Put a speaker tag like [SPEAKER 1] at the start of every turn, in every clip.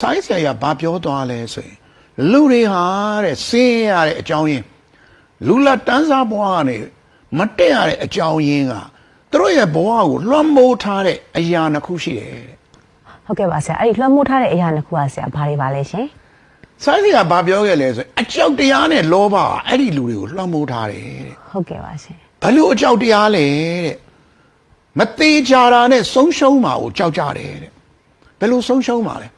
[SPEAKER 1] ဆိုင်းဆရာကဘာပြောသွားလဲဆိုရင်လူတွေဟာတဲ့ဆင်းရဲရတဲ့အကြောင်းရင်းလူလက်တန်းစားဘဝကနေမတက်ရတဲ့အကြောင်းရင်းကသူတို့ရဲ့ဘဝကိုလွှမ်းမိုးထားတဲ့အရာတစ်ခုရှိတယ်တဲ့
[SPEAKER 2] ဟုတ်ကဲ့ပါဆရာအဲ့ဒီလွှမ်းမိုးထားတဲ့အရာနှစ်ခုကဆရာဘာတွေပါလဲရှင်
[SPEAKER 1] ဆိုင်းဆရာကဘာပြောခဲ့လဲဆိုရင်အကြောက်တရားနဲ့လောဘကအဲ့ဒီလူတွေကိုလွှမ်းမိုးထားတယ်တဲ့
[SPEAKER 2] ဟုတ်ကဲ့ပါရှင်
[SPEAKER 1] ဘယ်လိုအကြောက်တရားလဲတဲ့မသေးကြတာနဲ့ဆုံးရှုံးမှာကိုကြောက်ကြတယ်တဲ့ဘယ်လိုဆုံးရှုံးမှာလဲ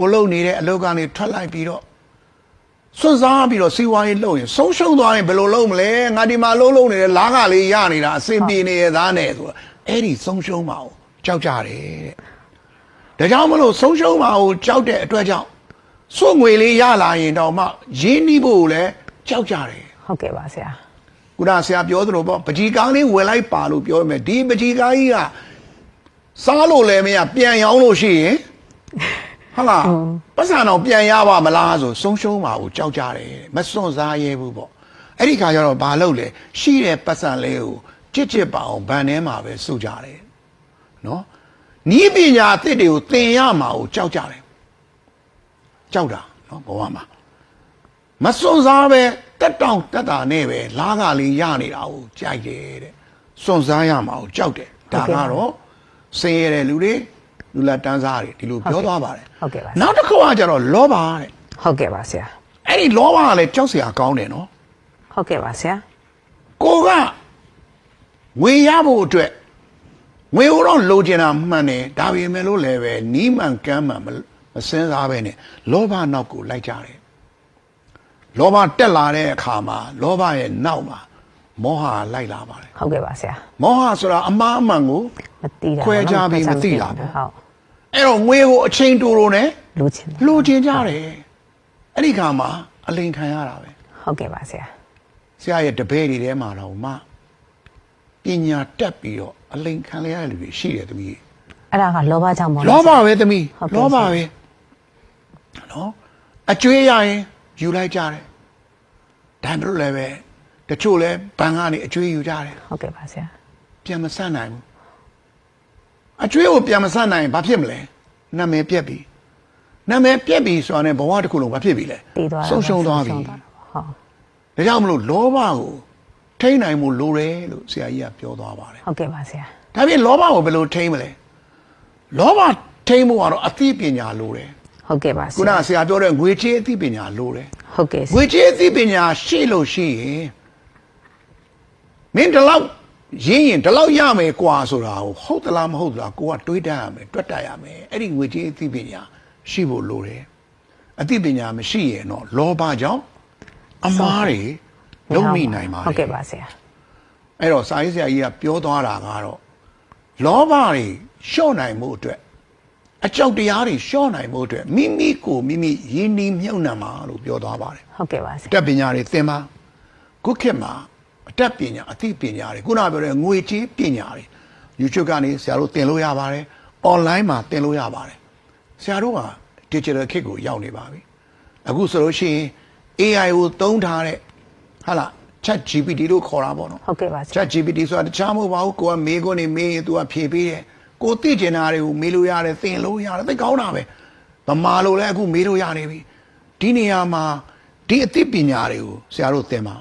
[SPEAKER 1] ကိုလုံနေတဲ့အလုပ်ကနေထွက်လိုက်ပြီးတော့စွန့်စားပြီးတော့စီဝါရေးလုပ်ရင်ဆုံးရှုံးသွားရင်ဘယ်လိုလုပ်မလဲငါဒီမှာလုံးလုံးနေတဲ့လားကလေးရနေတာအစင်ပြေနေရသားနဲ့ဆိုတော့အဲ့ဒီဆုံးရှုံးမှာကိုကြောက်ကြတယ်တဲ့ဒါကြောင့်မလို့ဆုံးရှုံးမှာကိုကြောက်တဲ့အတွက်ကြောင့်စွန့်ငွေလေးရလာရင်တော့မှရင်းနှီးဖို့ကိုလည်းကြောက်ကြတယ်
[SPEAKER 2] ဟုတ်ကဲ့ပါဆရာ
[SPEAKER 1] ခုနဆရာပြောသလိုပေါ့ပကြီးကားလေးဝယ်လိုက်ပါလို့ပြောရမယ်ဒီပကြီးကားကြီးကစားလို့လည်းမရပြန်ရောင်းလို့ရှိရင် ဟုတ်လားပတ်စံတော့ပြန်ရပါမလားဆိုဆုံးရှုံးပါကိုကြောက်ကြတယ်မစွန့်စားရဲဘူးပေါ့အဲ့ဒီခါကျတော့ဘာလုပ်လဲရှိတဲ့ပတ်စံလေးကိုကြစ်ကြစ်ပါအောင်ဗန်ထဲမှာပဲစုကြတယ်နော်နီးပညာအသစ်တွေကိုသင်ရမှာကိုကြောက်ကြတယ်ကြောက်တာနော်ဘဝမှာမစွန့်စားပဲတက်တောင့်တက်တာနဲ့ပဲလားကလေးရနေတာကိုကြိုက်တယ်တဲ့စွန့်စားရမှာကိုကြောက်တယ်ဒါကတော့ဆင်းရဲတဲ့လူတွေ လူလက်တန်းစားတွေဒီလိုပြောသွားပါတယ်
[SPEAKER 2] ဟုတ်ကဲ့ပါ
[SPEAKER 1] နောက်တစ်ခုကကျတော့လောဘတဲ့
[SPEAKER 2] ဟုတ်ကဲ့ပါဆရာ
[SPEAKER 1] အဲ့ဒီလောဘကလည်းကြောက်စရာကောင်းတယ်နော်
[SPEAKER 2] ဟုတ်ကဲ့ပါဆရာ
[SPEAKER 1] ကိုကငွေရဖို့အတွက်ငွေကိုတော့လိုချင်တာမှန်တယ်ဒါပေမဲ့လို့လည်းပဲနီးမှန်ကမ်းမှန်မမစင်းစားပဲနဲ့လောဘနောက်ကိုလိုက်ကြတယ်လောဘတက်လာတဲ့အခါမှာလောဘရဲ့နောက်မှာမောဟလိုက်လာပါတယ်
[SPEAKER 2] ဟုတ်ကဲ့ပါဆရာ
[SPEAKER 1] မောဟဆိုတာအမှားအမှန်ကို
[SPEAKER 2] မသိတာ
[SPEAKER 1] ခွဲခြားပြီးမသိတာပေါ့
[SPEAKER 2] ဟုတ်
[SPEAKER 1] အဲ့တော့ငွေကိုအချိန်တူတူနဲ့
[SPEAKER 2] လူချင်း
[SPEAKER 1] လိုချင်ကြတယ်အဲ့ဒီခါမှာအလိန်ခံရတာပဲ
[SPEAKER 2] ဟုတ်ကဲ့ပါဆရာ
[SPEAKER 1] ဆရာရဲ့တပည့်တွေထဲမှာတော့မှပညာတက်ပြီးတော့အလိန်ခံရတဲ့လူတွေရှိတယ်သမီး
[SPEAKER 2] အဲ့ဒါကလောဘကြောင့်ပေါ့
[SPEAKER 1] လောဘပဲသမီး
[SPEAKER 2] ဟုတ်ကဲ့
[SPEAKER 1] လောဘ
[SPEAKER 2] ဆရာ
[SPEAKER 1] ပဲနော်အကျွေးရရင်ယူလိုက်ကြတယ်ဒါမှမဟုတ်လည်းပဲတချို့လဲဘန်ကနေအကျွေးယူကြတယ်
[SPEAKER 2] ဟုတ်ကဲ့ပါဆရာ
[SPEAKER 1] ပြန်မဆန့်နိုင်ဘူး အကျွေးကိုပြန်မဆန့်နိုင်ရင်ဘာဖြစ်မလဲနာမည်ပြက်ပြီနာမည်ပြက်ပြီဆိုတာနဲ့ဘဝတစ်ခုလုံးဘာဖြစ်ပြီလဲ
[SPEAKER 2] တည်သွားတာ
[SPEAKER 1] ဆုံးရှုံးသွားပြီ
[SPEAKER 2] ဆုံးရှုံးသွားတာဟုတ်
[SPEAKER 1] ဒါကြောင့်မလို့လောဘကိုထိန်းနိုင်မှုလိုတယ်လို့ဆရာကြီးကပြောသွားပါတယ်
[SPEAKER 2] ဟုတ်ကဲ့ပါဆရာ
[SPEAKER 1] ဒါပြင်လောဘကိုဘယ်လိုထိန်းမလဲလောဘထိန်းမှုကတော့အသိပညာလိုတယ်
[SPEAKER 2] ဟုတ်ကဲ့ပါဆ
[SPEAKER 1] ခုန
[SPEAKER 2] ရာ
[SPEAKER 1] ကဆရာပြောတဲ့ငွေချေးအသိပညာလိုတယ်
[SPEAKER 2] ဟုတ်ကဲ့ဆ
[SPEAKER 1] ငွေ
[SPEAKER 2] ရာ
[SPEAKER 1] ချေးအသိပညာရှိလို့ရှိရင်မင်းဒီလောက် ရင်းရင်ဒီလောက်ရမယ်กว่าဆိုတာကိုဟုတ်သလားမဟုတ်သလားကိုကတွေးတတ်ရမယ်တွက်တတ်ရမယ်အဲ့ဒီငွေချေးအသိပညာရှိဖို့လိုတယ်အသိပညာမရှိရင်တော့လောဘကြောင့်အမားတွေလုံးမိနိုင်ပါတယ်
[SPEAKER 2] ဟုတ်ကဲ့ပါဆရာ
[SPEAKER 1] အဲ့တော့စာရေးဆရာကြီးကပြောသွားတာကတော့လောဘတွေလျှော့နိုင်မှုအတွက်အကြောက်တရားတွေလျှော့နိုင်မှုအတွက်မိမိကိုမိမိရင်းနှီးမြှုပ်နှံမှာလို့ပြောသွားပါတယ်
[SPEAKER 2] ဟုတ်ကဲ့ပါဆ
[SPEAKER 1] အ
[SPEAKER 2] ရာ
[SPEAKER 1] တတ်ပညာတွေသင်ပါခုခေတ်မှာ အတတ်ပညာအသိပညာတွေခုနကပြောတဲ့ငွေကြေးပညာတွေ YouTube ကနေဆရာတို့သင်လို့ရပါတယ် online မှာသင်လို့ရပါတယ်ဆရာတို့က digital ခေတ်ကိုရောက်နေပါပြီအခုဆိုလို့ရှိရင် AI ကိုသုံးထားတဲ့ဟာလား Chat GPT လို့ခေါ်တာပေါ့နော်
[SPEAKER 2] ဟုတ်ကဲ့ပါဆရာ
[SPEAKER 1] Chat GPT ဆိုတာတခြားမဟုတ်ပါဘူးကိုကမေးခွန်းနေမေးရင် तू ကဖြေပေးတယ်ကိုသိကျင်တာတွေကိုမေးလို့ရတယ်သင်လို့ရတယ်သိကောင်းတာပဲဗမာလိုလည်းအခုမေးလို့ရနေပြီဒီနေရာမှာဒီအသိပညာတွေကိုဆရာတို့သင်ပါ